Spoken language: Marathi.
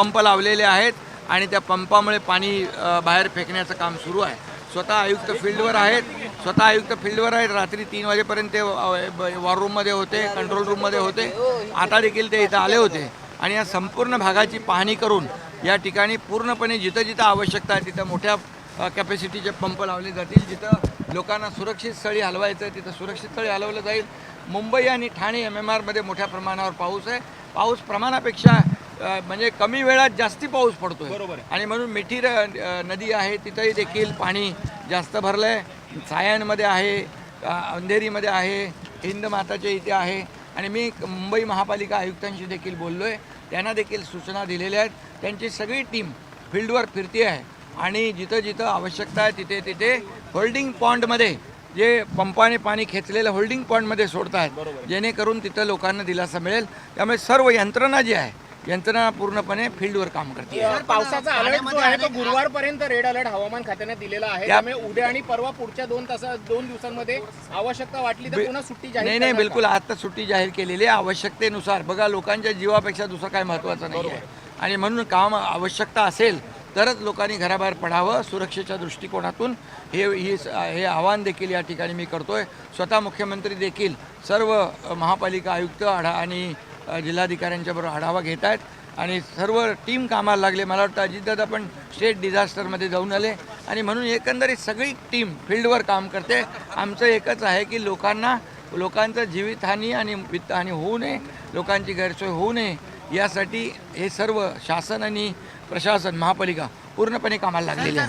पंप लावलेले आहेत आणि त्या पंपामुळे पाणी बाहेर फेकण्याचं काम सुरू आहे. स्वतः आयुक्त फील्डवर आहेत. स्वतः आयुक्त फील्डवर आहेत. रात्री तीन वाजेपर्यंत ते वॉर रूममध्ये होते कंट्रोल रूममध्ये होते. आता देखील ते इथं आले होते. आणि या संपूर्ण भागाची पाहणी करून या ठिकाणी पूर्णपणे जिथं जिथं आवश्यकता आहे तिथं मोठ्या कॅपॅसिटीचे पंप लावले जातील. जिथं लोकांना सुरक्षित स्थळी हलवायचं आहे तिथं सुरक्षित स्थळी हलवलं जाईल. मुंबई आणि ठाणे एम एम आरमध्ये मोठ्या प्रमाणावर पाऊस आहे. पाऊस प्रमाणापेक्षा म्हणजे कमी वेळात जास्ती पाऊस पडतोय. बरोबर आणि म्हणून मिठी नदी आहे तिथंही देखील पाणी जास्त भरलं आहे सायनमध्ये आहे अंधेरीमध्ये आहे हिंद माताच्या इथे आहे. आणि मी मुंबई महापालिका आयुक्तांशी देखील बोललो आहे त्यांना देखील सूचना दिलेल्या आहेत. त्यांची सगळी टीम फील्डवर फिरते आहे. आणि जिथं जिथं आवश्यकता आहे तिथे तिथे होल्डिंग पॉन्डमध्ये जे पंपाने पाणी खेचलेलं होल्डिंग पॉईंटमध्ये सोडतात जेणेकरून तिथं लोकांना दिलासा मिळेल. त्यामुळे सर्व यंत्रणा जी आहे यंत्रणा पूर्णपणे फील्डवर काम करते. पावसाचा अलर्ट जो आहे तो गुरुवारपर्यंत रेड अलर्ट हवामान खात्याने दिलेला आहे. त्या- त्यामुळे उद्या आणि परवा पुढच्या दोन तासा दोन दिवसांमध्ये आवश्यकता वाटली तर पुन्हा सुट्टी जाहीर नाही नाही करणार बिलकुल. आता सुट्टी जाहीर केलेली आहे. आवश्यकतेनुसार. बघा लोकांच्या जीवापेक्षा दुसरं काय महत्त्वाचं नाही आहे. आणि म्हणून काम आवश्यकता असेल तरच लोकांनी घराबाहेर पडावं सुरक्षेच्या दृष्टिकोनातून. हे ही हे आवाहन देखील या ठिकाणी मी करतोय. स्वतः मुख्यमंत्री देखील सर्व अ, महापालिका आयुक्त आढा आणि जिल्हाधिकाऱ्यांच्याबरोबर जिल्हाधिकाऱ्यांच्या बरोबर आढावा घेत आहेत आणि सर्व टीम कामाला लागले. मला वाटतं अजितदादा पण स्टेट डिझास्टरमध्ये जाऊन आले. आणि म्हणून एकंदरीत सगळी टीम फील्डवर काम करते. आमचं एकच आहे की लोकांना लोकांचं जीवितहानी आणि वित्तहानी होऊ नये लोकांची गैरसोय होऊ नये यासाठी हे सर्व शासन आणि प्रशासन महापालिका पूर्णपणे कामाला लागलेली आहे.